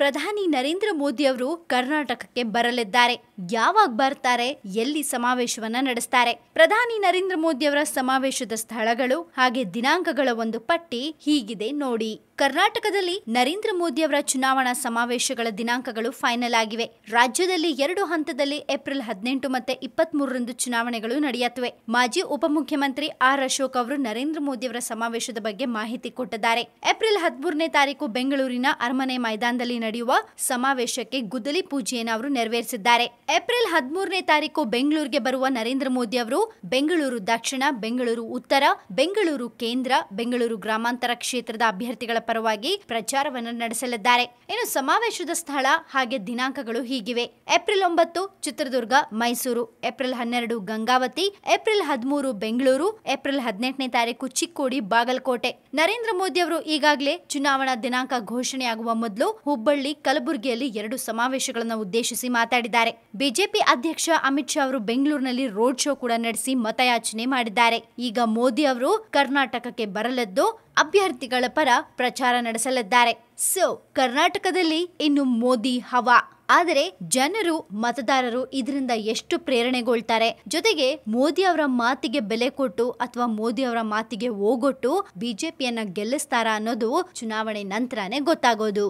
ಪ್ರಧಾನಿ ನರೇಂದ್ರ ಮೋದಿ ಅವರು ಕರ್ನಾಟಕಕ್ಕೆ ಬರಲಿದ್ದಾರೆ. ಯಾವಾಗ ಬರ್ತಾರೆ, ಎಲ್ಲಿ ಸಮಾವೇಶವನ್ನ ನಡೆಸ್ತಾರೆ. ಪ್ರಧಾನಿ ನರೇಂದ್ರ ಮೋದಿ ಅವರ ಸಮಾವೇಶದ ಸ್ಥಳಗಳು ಹಾಗೆ ದಿನಾಂಕಗಳ ಒಂದು ಪಟ್ಟಿ ಹೀಗಿದೆ ನೋಡಿ. ಕರ್ನಾಟಕದಲ್ಲಿ ನರೇಂದ್ರ ಮೋದಿ ಅವರ ಚುನಾವಣಾ ಸಮಾವೇಶಗಳ ದಿನಾಂಕಗಳು ಫೈನಲ್ ಆಗಿವೆ. ರಾಜ್ಯದಲ್ಲಿ ಎರಡು ಹಂತದಲ್ಲಿ ಏಪ್ರಿಲ್ ಹದಿನೆಂಟು ಮತ್ತೆ ಇಪ್ಪತ್ತ್ ಮೂರರಂದು ಚುನಾವಣೆಗಳು ನಡೆಯುತ್ತವೆ ಮಾಜಿ ಉಪಮುಖ್ಯಮಂತ್ರಿ ಆರ್ ಅಶೋಕ್ ಅವರು ನರೇಂದ್ರ ಮೋದಿ ಅವರ ಸಮಾವೇಶದ ಬಗ್ಗೆ ಮಾಹಿತಿ ಕೊಟ್ಟಿದ್ದಾರೆ. ಏಪ್ರಿಲ್ ಹದಿಮೂರನೇ ತಾರೀಕು ಬೆಂಗಳೂರಿನ ಅರಮನೆ ಮೈದಾನದಲ್ಲಿ ನಡೆಯುವ ಸಮಾವೇಶಕ್ಕೆ ಗುದ್ದಲಿ ಪೂಜೆಯನ್ನು ಅವರು ನೆರವೇರಿಸಿದ್ದಾರೆ. ಏಪ್ರಿಲ್ ಹದಿಮೂರನೇ ತಾರೀಕು ಬೆಂಗಳೂರಿಗೆ ಬರುವ ನರೇಂದ್ರ ಮೋದಿ ಅವರು ಬೆಂಗಳೂರು ದಕ್ಷಿಣ, ಬೆಂಗಳೂರು ಉತ್ತರ, ಬೆಂಗಳೂರು ಕೇಂದ್ರ, ಬೆಂಗಳೂರು ಗ್ರಾಮಾಂತರ ಕ್ಷೇತ್ರದ ಅಭ್ಯರ್ಥಿಗಳ ಪರವಾಗಿ ಪ್ರಚಾರವನ್ನು ನಡೆಸಲಿದ್ದಾರೆ. ಇನ್ನು ಸಮಾವೇಶದ ಸ್ಥಳ ಹಾಗೆ ದಿನಾಂಕಗಳು ಹೀಗಿವೆ. ಏಪ್ರಿಲ್ ಒಂಬತ್ತು ಚಿತ್ರದುರ್ಗ, ಮೈಸೂರು, ಏಪ್ರಿಲ್ ಹನ್ನೆರಡು ಗಂಗಾವತಿ, ಏಪ್ರಿಲ್ ಹದಿಮೂರು ಬೆಂಗಳೂರು, ಏಪ್ರಿಲ್ ಹದಿನೆಂಟನೇ ತಾರೀಕು ಚಿಕ್ಕೋಡಿ, ಬಾಗಲಕೋಟೆ. ನರೇಂದ್ರ ಮೋದಿ ಅವರು ಈಗಾಗಲೇ ಚುನಾವಣಾ ದಿನಾಂಕ ಘೋಷಣೆಯಾಗುವ ಮೊದಲು ಹುಬ್ಬಳ್ಳಿ ಕಲಬುರಗಿಯಲ್ಲಿ ಎರಡು ಸಮಾವೇಶಗಳನ್ನು ಉದ್ದೇಶಿಸಿ ಮಾತಾಡಿದ್ದಾರೆ. ಬಿಜೆಪಿ ಅಧ್ಯಕ್ಷ ಅಮಿತ್ ಶಾ ಅವರು ಬೆಂಗಳೂರಿನಲ್ಲಿ ರೋಡ್ ಶೋ ಕೂಡ ನಡೆಸಿ ಮತಯಾಚನೆ ಮಾಡಿದ್ದಾರೆ. ಈಗ ಮೋದಿ ಅವರು ಕರ್ನಾಟಕಕ್ಕೆ ಬರಲಿದ್ದು ಅಭ್ಯರ್ಥಿಗಳ ಪರ ಪ್ರಚಾರ ನಡೆಸಲಿದ್ದಾರೆ. ಸೊ ಕರ್ನಾಟಕದಲ್ಲಿ ಇನ್ನು ಮೋದಿ ಹವಾ. ಆದರೆ ಜನರು, ಮತದಾರರು ಇದರಿಂದ ಎಷ್ಟು ಪ್ರೇರಣೆಗೊಳ್ತಾರೆ? ಜೊತೆಗೆ ಮೋದಿ ಅವರ ಮಾತಿಗೆ ಬೆಲೆ ಕೊಟ್ಟು ಅಥವಾ ಮೋದಿ ಅವರ ಮಾತಿಗೆ ಓಗೊಟ್ಟು ಬಿಜೆಪಿಯನ್ನ ಗೆಲ್ಲಿಸ್ತಾರಾ ಅನ್ನೋದು ಚುನಾವಣೆ ನಂತರನೇ ಗೊತ್ತಾಗೋದು.